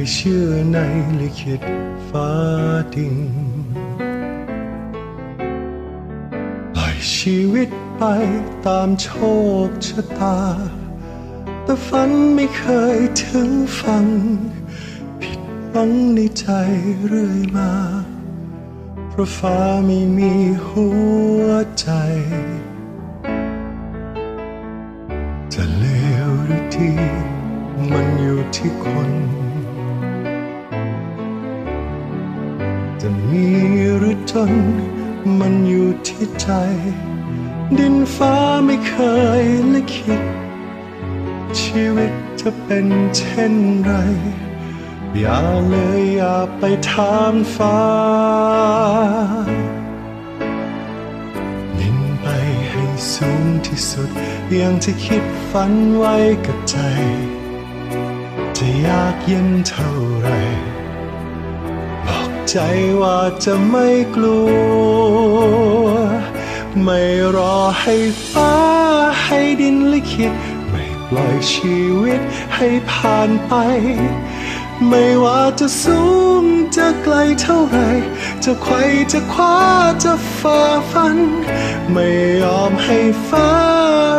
ยเชื่อในลิขิตฟ้าดินปล่อยชีวิตไปตามโชคชะตา แต่ฝันไม่เคยถึงฝัน ผิดหวังในใจเรื่อยมา เพราะฟ้าไม่มีหัวใจ จะเลวหรือดีมันอยู่ที่คน จะมีหรือจนมันอยู่ที่ใจ ดินฟ้าไม่เคยลิขิตชีวิตจะเป็นเช่นไร อย่าเลยอย่าไปถามฟ้า บินไปให้สูงที่สุด อย่างที่คิดฝันไว้กับใจ จะยากเย็นเท่าไร ใจว่าจะไม่กลัว ไม่รอให้ฟ้าให้ดินลิขิต ไม่ปล่อยชีวิตให้ผ่านไป ไม่ว่าจะสูงจะไกลเท่าไร จะไขว่จะคว้าจะฝ่าฟัน ไม่ยอมให้ฟ้า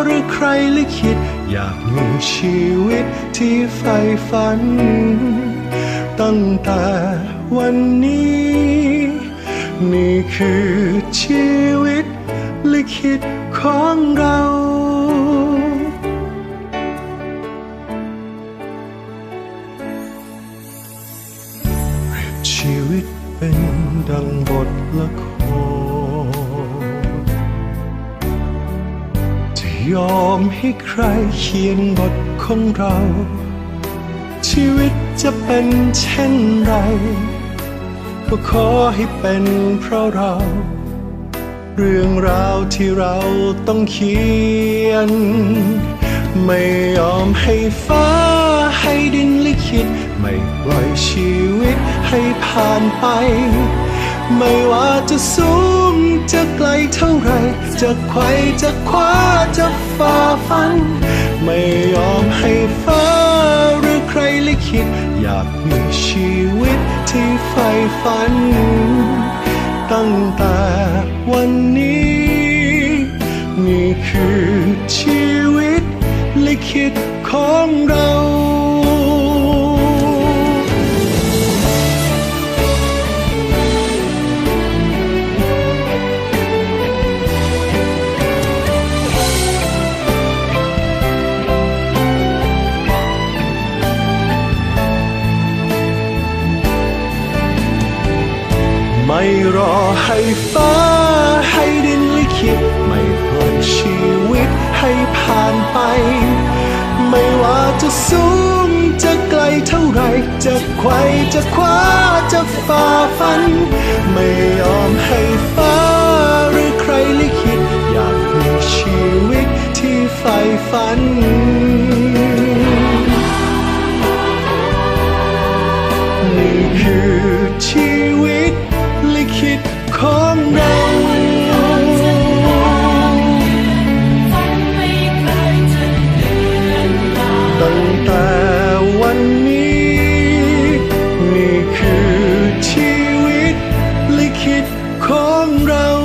หรือใครลิขิต อยากมีชีวิตที่ใฝ่ฝัน ตั้งแต่ วันนี้ นี่คือชีวิตลิขิตของเราเรียบชีวิตเป็นดังบทละครจะยอมให้ใครเขียนบทของเรา ชีวิตจะเป็นเช่นไร ก็ขอให้เป็นเพราะเรา เรื่องราวที่เราต้องเขียน ไม่ยอมให้ฟ้าให้ดินลิขิต ไม่ปล่อยชีวิตให้ผ่านไป ไม่ว่าจะสูงจะไกลเท่าไร จะไขว่จะคว้าจะ ฝัน ตั้งแต่วันนี้ นี่คือชีวิตลิขิตของเรา รอให้ฟ้าให้ดินลิขิตไม่ปล่อยชีวิตให้ผ่านไป ไม่ว่าจะสูงจะไกลเท่าไร จะไขว่จะคว้าจะฝ่าฟัน ไม่ยอมให้ฟ้าหรือใครลิขิตอยากมีชีวิตที่ใฝ่ฝัน คิดของเรา